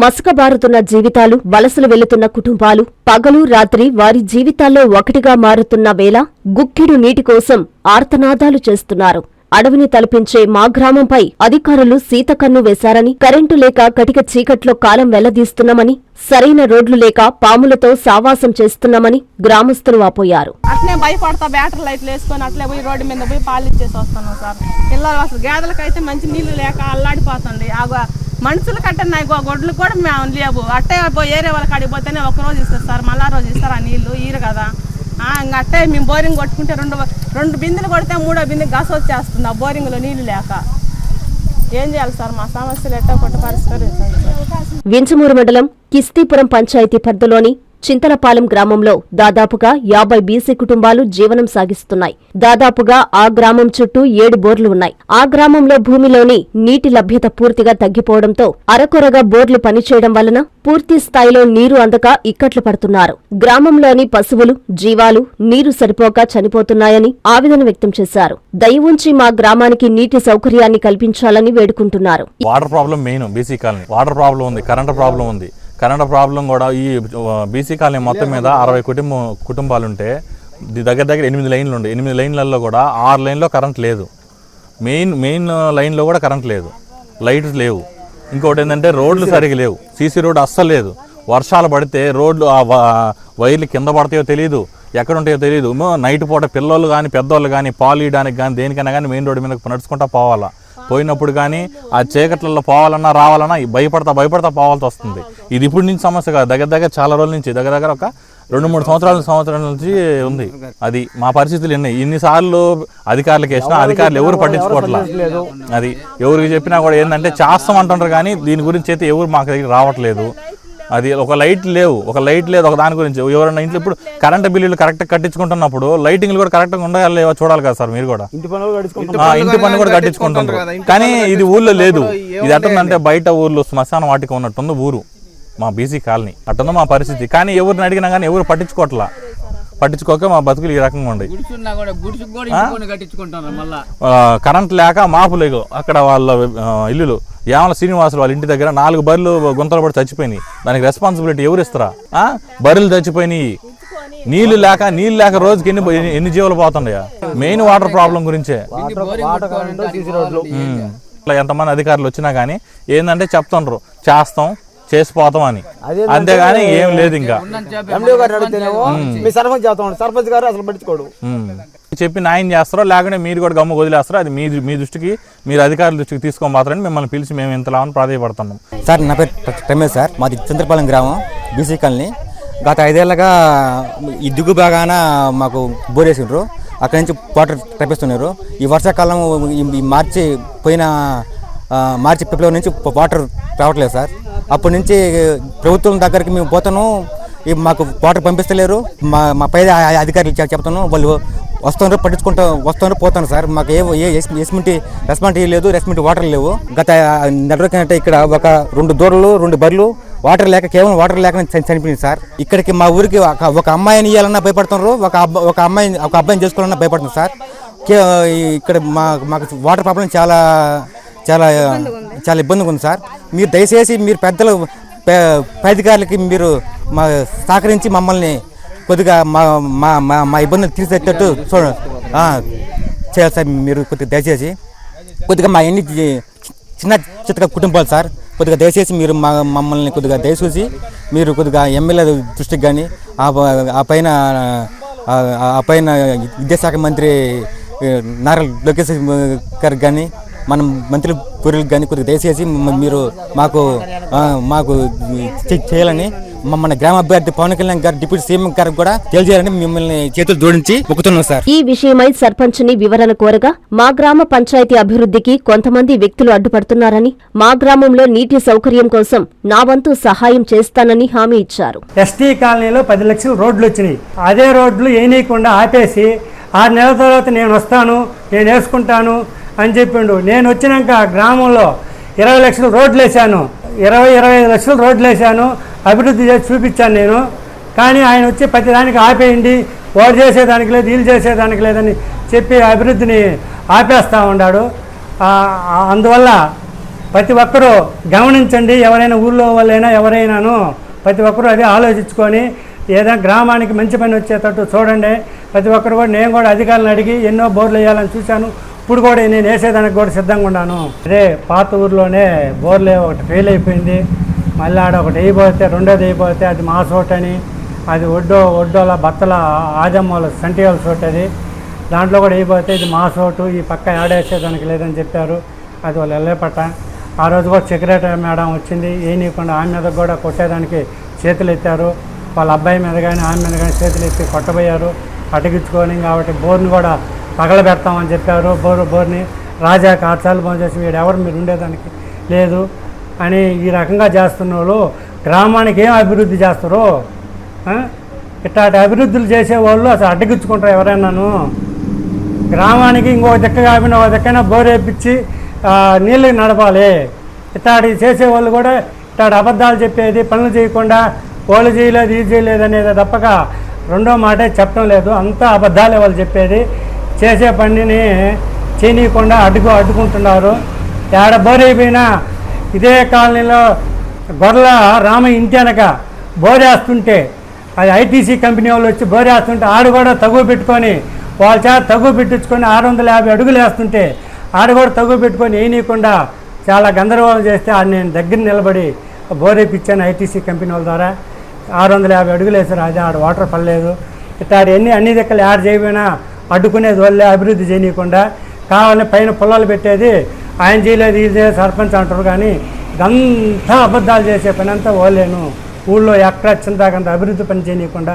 మసకబారుతున్న జీవితాలు వలసలు వెళుతున్న కుటుంబాలు పగలు రాత్రి వారి జీవితాల్లో ఒకటిగా మారుతున్న వేళ గుక్కిడు నీటి కోసం ఆర్తనాదాలు చేస్తున్నారు. అడవిని తలపించే మా గ్రామంపై అధికారులు సీతకన్ను వేశారని కరెంటు లేక కటిక చీకట్లో కాలం వెళ్ళదీస్తున్నామని సరైన రోడ్లు లేక పాములతో సావాసం చేస్తున్నామని గ్రామస్తులు వాపోయారు అట్లే భయపడతా బ్యాటరీ లైట్లు వేసుకొని అట్లే పోయి రోడ్డు మీద పోయి పాలిచ్చేసి వస్తున్నాం సార్. పిల్లలు అసలు గేదెలకైతే మంచి నీళ్ళు లేక అల్లాడిపోతుంది. మనుషుల కంటే నా గొడ్లు కూడా మేము లేవు. అట్టే ఏరే వాళ్ళకి అడిగి పోతేనే ఒక రోజు ఇస్తారు సార్ మళ్ళా రోజు ఇస్తారు ఆ నీళ్ళు ఈరు కదా. ఇంకా అట్టే మేము బోరింగ్ కొట్టుకుంటే రెండు రెండు బిందెలు కొడితే మూడో బిందె గస వచ్చేస్తుంది ఆ బోరింగ్లో నీళ్ళు లేక. ఏం చేయాలి సార్? మా సమస్యలు ఎట్టో కొట్ట పరిష్కరించండి సార్. వించమూరు మండలం కిస్తీపురం పంచాయతీ పరిధిలోని చింతలపాలెం గ్రామంలో దాదాపుగా యాభై బీసీ కుటుంబాలు జీవనం సాగిస్తున్నాయి. దాదాపుగా ఆ గ్రామం చుట్టూ ఏడు బోర్లు ఉన్నాయి. ఆ గ్రామంలో భూమిలోని నీటి లభ్యత పూర్తిగా తగ్గిపోవడంతో అరకొరగా బోర్లు పనిచేయడం వలన పూర్తి స్థాయిలో నీరు అందక ఇక్కట్లు పడుతున్నారు. గ్రామంలోని పశువులు జీవాలు నీరు సరిపోక చనిపోతున్నాయని ఆవేదన వ్యక్తం చేశారు. దయ ఉంచి మా గ్రామానికి నీటి సౌకర్యాన్ని కల్పించాలని వేడుకుంటున్నారు. Water problem main BC colony. Water problem ఉంది కరెంట్ ప్రాబ్లం ఉంది. కరెంట్ ప్రాబ్లం కూడా ఈ బీసీ కాలనీ మొత్తం మీద అరవై కుటుంబం కుటుంబాలు ఉంటే దగ్గర దగ్గర ఎనిమిది లైన్లు ఉండే. ఎనిమిది లైన్లలో కూడా ఆరు లైన్లో కరెంట్ లేదు. మెయిన్ మెయిన్ లైన్లో కూడా కరెంట్ లేదు. లైట్స్ లేవు. ఇంకోటి ఏంటంటే రోడ్లు సరిగా లేవు. సీసీ రోడ్ అస్సలు లేదు. వర్షాలు పడితే రోడ్లు ఆ వైర్లు కింద పడతాయో తెలియదు ఎక్కడ ఉంటాయో తెలియదు నైట్ పూట పిల్లలు కానీ పెద్దోళ్ళు కానీ పాలు ఇవ్వడానికి కానీ దేనికైనా కానీ మెయిన్ రోడ్డు మీద నడుచుకుంటా పోవాలా. పోయినప్పుడు కానీ ఆ చీకట్లలో పోవాలన్నా రావాలన్నా భయపడతా భయపడతా పోవాల్సి వస్తుంది. ఇది ఇప్పుడు నుంచి సమస్య కాదు. దగ్గర దగ్గర చాలా రోజుల నుంచి దగ్గర దగ్గర ఒక రెండు మూడు సంవత్సరాల సంవత్సరాల నుంచి ఉంది. అది మా పరిస్థితులు ఎన్ని? ఇన్నిసార్లు అధికారులకు వేసినా అధికారులు ఎవరు పట్టించుకోవట్లేదు అది ఎవరికి చెప్పినా కూడా ఏంటంటే చేస్తాం అంటుంటారు కానీ దీని గురించి అయితే ఎవరు మాకు దగ్గర రావట్లేదు. అది ఒక లైట్ లేవు. ఒక లైట్ లేదు. ఒక దాని గురించి. ఎవరైనా ఇంట్లో ఇప్పుడు కరెంట్ బిల్లులు కరెక్ట్ కట్టించుకుంటున్నప్పుడు లైటింగ్లు కూడా కరెక్ట్గా ఉండాలి లేవో? చూడాలి కదా సార్ మీరు కూడా. ఇంటి పన్ను కూడా కట్టించుకుంటారు కానీ ఇది ఊళ్ళో లేదు. ఇది ఎట్టుందంటే బయట ఊర్లో శ్మశాన వాటికి ఉన్నట్టుంది ఊరు మా బీసీ కాలనీ. అట్టుంది మా పరిస్థితి. కానీ ఎవరిని అడిగినా కానీ ఎవరు పట్టించుకోవట్లా. పట్టించుకోక మా బతుకులు ఈ రకంగా ఆ, కరెంట్ లేక మాపు లేవు. అక్కడ వాళ్ళ ఇల్లులు. యామల శ్రీనివాసులు వాళ్ళ ఇంటి దగ్గర నాలుగు బర్రెలు గుంతలు పడి చచ్చిపోయినాయి. దానికి రెస్పాన్సిబిలిటీ ఎవరు ఇస్తారా? బర్రెలు చచ్చిపోయినాయి. నీళ్ళు లేక నీళ్ళు లేక రోజుకి ఎన్ని ఎన్ని- జీవులు పోతున్నాయా? మెయిన్ వాటర్ ప్రాబ్లం గురించే. ఇట్లా ఎంతమంది అధికారులు వచ్చినా కానీ ఏంటంటే చెప్తుండ్రు చేస్తాం చేసిపోతాం అని. అంతేగాని ఏం లేదు ఇంకా. సర్పంచ్ గారు అసలు పట్టించుకోడు. చెప్పి న్యాయం చేస్తారో లేకుంటే మీరు కూడా గమ్ము వదిలేస్తారో అది మీ మీ దృష్టికి మీరు అధికారుల దృష్టికి తీసుకొని మాత్రమే మిమ్మల్ని పిలిచి మేము ఇంతలా అని ప్రాధాయపడుతున్నాం. సార్ నా పేరు రమేష్ సార్. మాది చంద్రపాలెం గ్రామం బీసీ కాలనీ. గత ఐదేళ్ళుగా ఈ దిగు బాగాన మాకు బోరేసిండ్రు అక్కడి నుంచి వాటర్ తెప్పిస్తున్నారు. ఈ వర్షాకాలం ఈ- మార్చి పోయిన మార్చి ఫిబ్రవరి నుంచి వాటర్ రావట్లేదు సార్. అప్పటి నుంచి ప్రభుత్వం దగ్గరికి మేము పోతాను ఈ మాకు వాటర్ పంపిస్తలేరు. మా మా పై అధికారులు చెప్తాను వాళ్ళు వస్తున్నారు పట్టించుకుంటా వస్తున్నారు పోతాను సార్. మాకు ఏ ఏ ఎస్మెంట్ రెస్పాన్సిబిలిటీ లేదు రెస్మెంట్ వాటర్ లేవు. గత నెల అంటే ఇక్కడ ఒక రెండు దూడలు రెండు బర్రెలు వాటర్ లేక కేవలం వాటర్ లేక చని- చనిపోయింది సార్. ఇక్కడికి మా ఊరికి ఒక ఒక అమ్మాయిని ఇవ్వాలన్నా భయపడుతున్నారు ఒక అబ్బాయి ఒక అమ్మాయిని ఒక అబ్బాయిని చేసుకోవాలన్నా భయపడుతుంది సార్. ఇక్కడ మా మాకు వాటర్ ప్రాబ్లం చాలా చాలా చాలా ఇబ్బందిగా ఉంది సార్. మీరు దయచేసి మీరు పెద్దలు పే- పై అధికారులకి మీరు మా సహకరించి మమ్మల్ని కొద్దిగా మా మా మా మా ఇబ్బందులు తీర్చేటట్టు చూడ చేయాలి సార్ మీరు కొద్దిగా దయచేసి. కొద్దిగా మా ఎన్ని చిన్న చిత్తగా కుటుంబాలు సార్ కొద్దిగా దయచేసి మీరు మా మమ్మల్ని కొద్దిగా దయచూసి మీరు కొద్దిగా ఎమ్మెల్యే దృష్టికి కానీ ఆ ఆ పైన ఆ పైన విద్యాశాఖ మంత్రి నారా లోకేష్ గారికి కానీ మన మంత్రి పూర్వులకు కానీ కొద్దిగా దయచేసి మీరు మాకు మాకు చేయాలని మన గ్రామ అభ్యర్థి పవన్ కళ్యాణ్ గారు డిప్యూటీ సీఎం గారికి కూడా తెలియజేయాలని మిమ్మల్ని చేతులు జోడించి మొక్కుతున్నాం సార్. ఈ విషయమై సర్పంచ్ని వివరణ కోరగా మా గ్రామ పంచాయతీ అభివృద్ధికి కొంతమంది వ్యక్తులు అడ్డుపడుతున్నారని మా గ్రామంలో నీటి సౌకర్యం కోసం నా వంతు సహాయం చేస్తానని హామీ ఇచ్చారు. ఎస్టీ కాలనీలో పది లక్షలు రోడ్లు వచ్చినాయి. అదే రోడ్లు వేయనీయకుండా ఆపేసి ఆరు నెలల తర్వాత నేను వస్తాను నేను వేసుకుంటాను అని చెప్పిండు. నేను వచ్చినాక గ్రామంలో ఇరవై లక్షలు రోడ్లు వేసాను ఇరవై ఇరవై ఐదు లక్షలు రోడ్లు వేసాను అభివృద్ధి చేసి చూపించాను నేను. కానీ ఆయన వచ్చి ప్రతి దానికి ఆపేయండి. ఓటు చేసేదానికి లేదు వీళ్ళు చేసేదానికి లేదని చెప్పి అభివృద్ధిని ఆపేస్తూ ఉన్నాడు అందువల్ల ప్రతి ఒక్కరూ గమనించండి ఎవరైనా ఊళ్ళో వాళ్ళైనా ఎవరైనాను ప్రతి ఒక్కరూ అది ఆలోచించుకొని ఏదైనా గ్రామానికి మంచి పని వచ్చేటట్టు చూడండి. ప్రతి ఒక్కరు కూడా నేను కూడా అధికారులను అడిగి ఎన్నో బోర్లు వేయాలని చూశాను. ఇప్పుడు కూడా నేను వేసేదానికి కూడా సిద్ధంగా ఉన్నాను. అదే పాత ఊర్లోనే బోర్లే ఒకటి ఫెయిల్ అయిపోయింది. మళ్ళీ ఆడ ఒకటి వేయబోతే రెండోది వేయబోతే అది మా సోట్ అని అది ఒడ్డో ఒడ్డోల బత్తల ఆజమ్మల సంటియాల సోట్ అది. దాంట్లో కూడా వేయబోతే ఇది మా సోటు ఈ పక్క ఆడేసేదానికి లేదని చెప్పారు. అది వాళ్ళు వెళ్ళేపట్ట ఆ రోజు కూడా సెక్రటరీ మేడం వచ్చింది ఏనీయకుండా ఆమె మీద కూడా కొట్టేదానికి చేతులు ఎత్తారు. వాళ్ళ అబ్బాయి మీద కానీ ఆమె మీద కానీ చేతులు ఎత్తి కొట్టబోయారు. అటగించుకొని కాబట్టి బోర్ని కూడా పగలబెడతామని చెప్పారు. బోర్ బోర్ని రాజా కార్చాలు ఫోన్ చేసి వీడు ఎవరు? మీరు ఉండేదానికి లేదు అని ఈ రకంగా చేస్తున్న వాళ్ళు గ్రామానికి ఏం అభివృద్ధి చేస్తారో ఇట్లాంటి అభివృద్ధులు చేసేవాళ్ళు అసలు అడ్డగించుకుంటారు ఎవరైనాను? గ్రామానికి ఇంకో దిక్క కాకుండా ఒక దిక్కైనా బోర్ వేయించి నీళ్ళు నడపాలి. ఇట్లాంటి చేసేవాళ్ళు కూడా ఇట్లాంటి అబద్ధాలు చెప్పేది పనులు చేయకుండా వాళ్ళు చేయలేదు ఇది చేయలేదు అనేది తప్పక రెండో మాటే చెప్పడం లేదు. అంతా అబద్ధాలే వాళ్ళు చెప్పేది. చేసే పనిని చేయనీయకుండా అడ్డుకు అడ్డుకుంటున్నారు. ఏడ బోర్ అయిపోయినా ఇదే కాలనీలో గొర్రెల రామ ఇంటి వెనక బోరేస్తుంటే అది ఐటీసీ కంపెనీ వాళ్ళు వచ్చి బోరేస్తుంటే ఆడు కూడా తగువ పెట్టుకొని వాళ్ళ చేత తగువ పెట్టించుకొని ఆరు వందల యాభై అడుగులు వేస్తుంటే ఆడు కూడా తగువ పెట్టుకొని వేయనీయకుండా చాలా గందరగోళం చేస్తే ఆడు నేను దగ్గర నిలబడి బోరేపిచ్చాను ఐటీసీ కంపెనీ వాళ్ళ ద్వారా. ఆరు వందల యాభై అడుగులు వేసారు అది ఆడ వాటర్ పడలేదు. ఇట్లా అన్ని అన్ని దిక్కలు యాడ్ చేయబోయినా అడ్డుకునేది వాళ్ళే అభివృద్ధి చేయనీయకుండా కావాలని పైన పొలాలు పెట్టేది ఆయన చేయలేదు ఇది సర్పంచ్ అంటారు కానీ ఇదంతా అబద్ధాలు చేసే పని అంతా వాళ్ళేను ఊళ్ళో ఎక్కడ చింతాకంత అభివృద్ధి పని చేయనీయకుండా